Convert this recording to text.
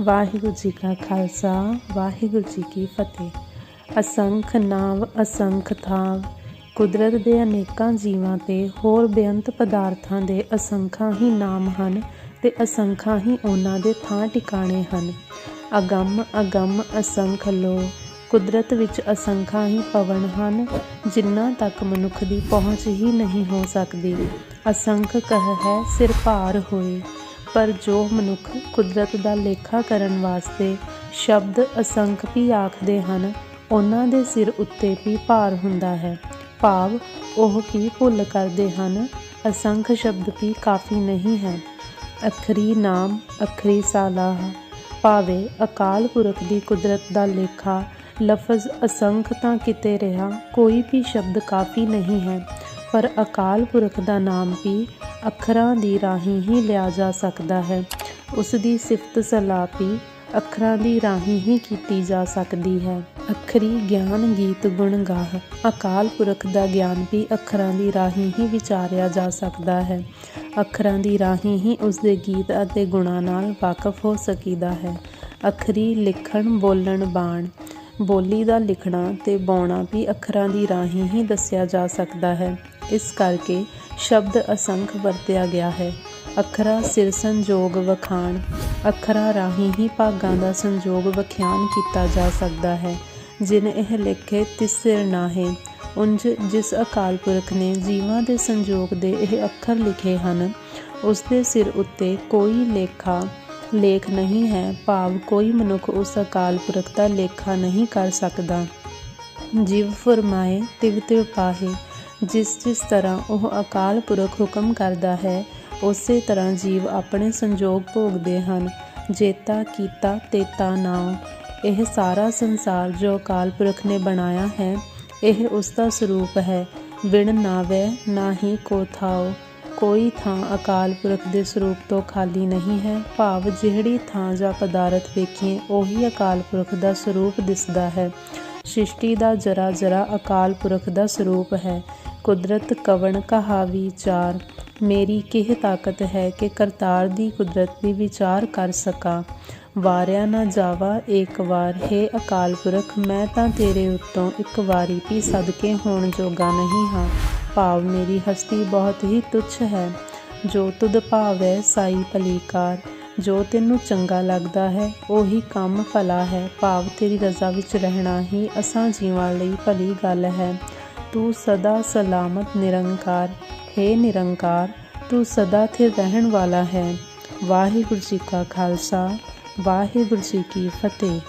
ਵਾਹਿਗੁਰੂ ਜੀ ਕਾ ਖਾਲਸਾ, ਵਾਹਿਗੁਰੂ ਜੀ ਕੀ ਫਤਿਹ। ਅਸੰਖ ਨਾਮ, ਅਸੰਖ ਥਾਵ ਕੁਦਰਤ ਦੇ ਅਨੇਕਾਂ ਜੀਵਾਂ ਤੇ ਹੋਰ ਬੇਅੰਤ ਪਦਾਰਥਾਂ ਦੇ ਅਸੰਖਾਂ ਹੀ ਨਾਮ ਹਨ ਤੇ ਅਸੰਖਾਂ ਹੀ ਉਹਨਾਂ ਦੇ ਥਾਂ ਟਿਕਾਣੇ ਹਨ। ਅਗੰਮ ਅਗੰਮ, ਅਸੰਖ ਲੋ, ਕੁਦਰਤ ਵਿੱਚ ਅਸੰਖਾਂ ਹੀ ਪਵਨ ਹਨ ਜਿਨ੍ਹਾਂ ਤੱਕ ਮਨੁੱਖ ਦੀ ਪਹੁੰਚ ਹੀ ਨਹੀਂ ਹੋ ਸਕਦੀ। ਅਸੰਖ ਕਹਿ ਹੈ ਸਿਰ ਭਾਰ ਹੋਏ। ਪਰ ਜੋ ਮਨੁੱਖ ਕੁਦਰਤ ਦਾ ਲੇਖਾ ਕਰਨ ਵਾਸਤੇ ਸ਼ਬਦ ਅਸੰਖ ਵੀ ਆਖਦੇ ਹਨ, ਉਹਨਾਂ ਦੇ ਸਿਰ ਉੱਤੇ ਵੀ ਭਾਰ ਹੁੰਦਾ ਹੈ। ਭਾਵ, ਉਹ ਕੀ ਭੁੱਲ ਕਰਦੇ ਹਨ? ਅਸੰਖ ਸ਼ਬਦ ਵੀ ਕਾਫੀ ਨਹੀਂ ਹੈ। ਅਖਰੀ ਨਾਮ, ਅਖਰੀ ਸਾਲਾਹ, ਭਾਵੇਂ ਅਕਾਲ ਪੁਰਖ ਦੀ ਕੁਦਰਤ ਦਾ ਲੇਖਾ, ਲਫ਼ਜ਼ ਅਸੰਖ ਤਾਂ ਕਿਤੇ ਰਿਹਾ, ਕੋਈ ਵੀ ਸ਼ਬਦ ਕਾਫੀ ਨਹੀਂ ਹੈ। ਪਰ ਅਕਾਲ ਪੁਰਖ ਦਾ ਨਾਮ ਵੀ ਅੱਖਰਾਂ ਦੀ ਰਾਹੀਂ ਹੀ ਲਿਆ ਜਾ ਸਕਦਾ ਹੈ। ਉਸ ਦੀ ਸਿਫਤ ਸਲਾਹ ਵੀ ਅੱਖਰਾਂ ਦੀ ਰਾਹੀਂ ਹੀ ਕੀਤੀ ਜਾ ਸਕਦੀ ਹੈ। ਅੱਖਰੀ ਗਿਆਨ ਗੀਤ ਗੁਣ ਗਾਹ। ਅਕਾਲ ਪੁਰਖ ਦਾ ਗਿਆਨ ਵੀ ਅੱਖਰਾਂ ਦੀ ਰਾਹੀਂ ਹੀ ਵਿਚਾਰਿਆ ਜਾ ਸਕਦਾ ਹੈ। ਅੱਖਰਾਂ ਦੀ ਰਾਹੀਂ ਹੀ ਉਸ ਦੇ ਗੀਤ ਅਤੇ ਗੁਣਾਂ ਨਾਲ ਵਾਕਫ ਹੋ ਸਕੀਦਾ ਹੈ। ਅੱਖਰੀ ਲਿਖਣ, ਬੋਲਣ, ਬਾਣ ਬੋਲੀ ਦਾ ਲਿਖਣਾ ਤੇ ਬੋਣਾ ਵੀ ਅੱਖਰਾਂ ਦੀ ਰਾਹੀਂ ਹੀ ਦੱਸਿਆ ਜਾ ਸਕਦਾ ਹੈ। ਇਸ ਕਰਕੇ ਸ਼ਬਦ ਅਸੰਖ ਵਰਤਿਆ ਗਿਆ ਹੈ। ਅੱਖਰਾਂ ਸਿਰ ਸੰਜੋਗ ਵਖਾਣ, ਅੱਖਰਾਂ ਰਾਹੀਂ ਹੀ ਭਾਗਾਂ ਦਾ ਸੰਜੋਗ ਵਖਿਆਨ ਕੀਤਾ ਜਾ ਸਕਦਾ ਹੈ। ਜਿਨ ਇਹ ਲਿਖੇ ਤਿਸ ਸਿਰ ਨਾਹੇ, ਉੰਜ ਜਿਸ ਅਕਾਲ ਪੁਰਖ ਨੇ ਜੀਵਾਂ ਦੇ ਸੰਜੋਗ ਦੇ ਇਹ ਅੱਖਰ ਲਿਖੇ ਹਨ ਉਸ ਦੇ ਸਿਰ ਉੱਤੇ ਕੋਈ ਲੇਖਾ ਲੇਖ ਨਹੀਂ ਹੈ, ਭਾਵ ਕੋਈ ਮਨੁੱਖ ਉਸ ਅਕਾਲ ਪੁਰਖ ਦਾ ਲੇਖਾ ਨਹੀਂ ਕਰ ਸਕਦਾ। ਜਿਵ ਫਰਮਾਏ, ਤਿਵ ਤਿਵ ਪਾਹੇ, ਜਿਸ ਜਿਸ ਤਰ੍ਹਾਂ ਉਹ ਅਕਾਲ ਪੁਰਖ ਹੁਕਮ ਕਰਦਾ ਹੈ, ਉਸੇ ਤਰ੍ਹਾਂ ਜੀਵ ਆਪਣੇ ਸੰਜੋਗ ਭੋਗਦੇ ਹਨ, ਜੇਤਾ, ਕੀਤਾ ਤੇਤਾ ਨਾਮ ਇਹ ਸਾਰਾ ਸੰਸਾਰ ਜੋ ਅਕਾਲ ਪੁਰਖ ਨੇ ਬਣਾਇਆ ਹੈ, ਇਹ ਉਸ ਦਾ ਸਰੂਪ ਹੈ। ਵਿਣ ਨਾਵੇ, ਨਾ ਹੀ ਕੋ ਥਾਓ ਕੋਈ ਥਾਂ ਅਕਾਲ ਪੁਰਖ ਦੇ ਸਰੂਪ ਤੋਂ ਖਾਲੀ ਨਹੀਂ ਹੈ। ਭਾਵ ਜਿਹੜੀ ਥਾਂ ਜਾਂ ਪਦਾਰਥ ਵੇਖੀਏ ਉਹੀ ਅਕਾਲ ਪੁਰਖ ਦਾ ਸਰੂਪ ਦਿਸਦਾ ਹੈ। ਸ੍ਰਿਸ਼ਟੀ ਦਾ ਜਰਾ ਜਰਾ ਅਕਾਲ ਪੁਰਖ ਦਾ ਸਰੂਪ ਹੈ। ਕੁਦਰਤ ਕਵਣ ਕਹਾ ਵਿਚਾਰ ਮੇਰੀ ਕਿਹ ਤਾਕਤ ਹੈ ਕਿ ਕਰਤਾਰ ਦੀ ਕੁਦਰਤ ਦੀ ਵਿਚਾਰ ਕਰ ਸਕਾਂ। ਵਾਰਿਆ ਨਾ ਜਾਵਾ ਇੱਕ ਵਾਰ, ਹੈ ਅਕਾਲ ਪੁਰਖ, ਮੈਂ ਤਾਂ ਤੇਰੇ ਉੱਤੋਂ ਇੱਕ ਵਾਰੀ ਵੀ ਸਦਕੇ ਹੋਣ ਜੋਗਾ ਨਹੀਂ ਹਾਂ। ਭਾਵ ਮੇਰੀ ਹਸਤੀ ਬਹੁਤ ਹੀ ਤੁੱਛ ਹੈ। ਜੋ ਤੁਧ ਭਾਵੈ ਸਾਈ ਭਲੀਕਾਰ, ਜੋ ਤੈਨੂੰ ਚੰਗਾ ਲੱਗਦਾ ਹੈ, ਉਹੀ ਕੰਮ ਭਲਾ ਹੈ। ਭਾਵ ਤੇਰੀ ਰਜ਼ਾ ਵਿੱਚ ਰਹਿਣਾ ਹੀ ਅਸਾਂ ਜੀਵਾਂ ਲਈ ਭਲੀ ਗੱਲ ਹੈ। ਤੂੰ ਸਦਾ ਸਲਾਮਤ ਨਿਰੰਕਾਰ, ਹੈ ਨਿਰੰਕਾਰ, ਤੂੰ ਸਦਾ ਥੇ ਰਹਿਣ ਵਾਲਾ ਹੈ। ਵਾਹਿਗੁਰੂ ਜੀ ਕਾ ਖਾਲਸਾ, ਵਾਹਿਗੁਰੂ ਜੀ ਕੀ ਫਤਿਹ।